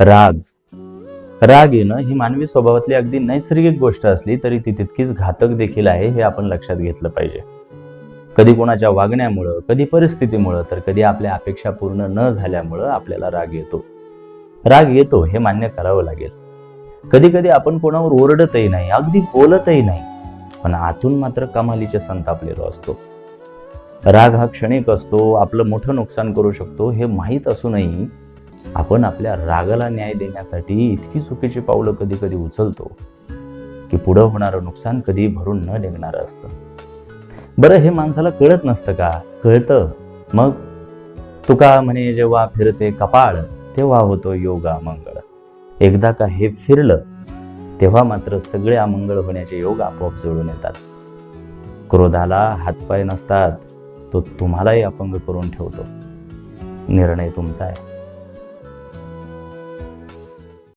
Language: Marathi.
राग. राग येणं ही मानवी स्वभावातली अगदी नैसर्गिक गोष्ट असली तरी ती तितकीच घातक देखील आहे हे आपण लक्षात घेतलं पाहिजे. कधी कोणाच्या वागण्यामुळं कधी परिस्थितीमुळं तर कधी आपल्या अपेक्षा पूर्ण न झाल्यामुळं आपल्याला राग येतो. राग येतो हे मान्य करावं लागेल. कधी कधी आपण कोणावर ओरडतही नाही अगदी बोलतही नाही पण आतून मात्र कमालीचे संतापलेलो असतो. राग हा क्षणिक असतो आपलं मोठं नुकसान करू शकतो हे माहीत असूनही आपण आपल्या रागाला न्याय देण्यासाठी इतकी चुकीची पावलं कधी कधी उचलतो की पुढं होणारं नुकसान कधी भरून न निघणारं असतं. बरं हे माणसाला कळत नसतं का? कळतं. मग तुका म्हणे जेव्हा फिरते कपाळ तेव्हा होतो योगा मंगळ. एकदा का हे फिरलं तेव्हा मात्र सगळे अमंगळ होण्याचे योग आपोआप जुळून येतात. क्रोधाला हातपाय नसतात तो तुम्हालाही अपंग करून ठेवतो. निर्णय तुमचा आहे.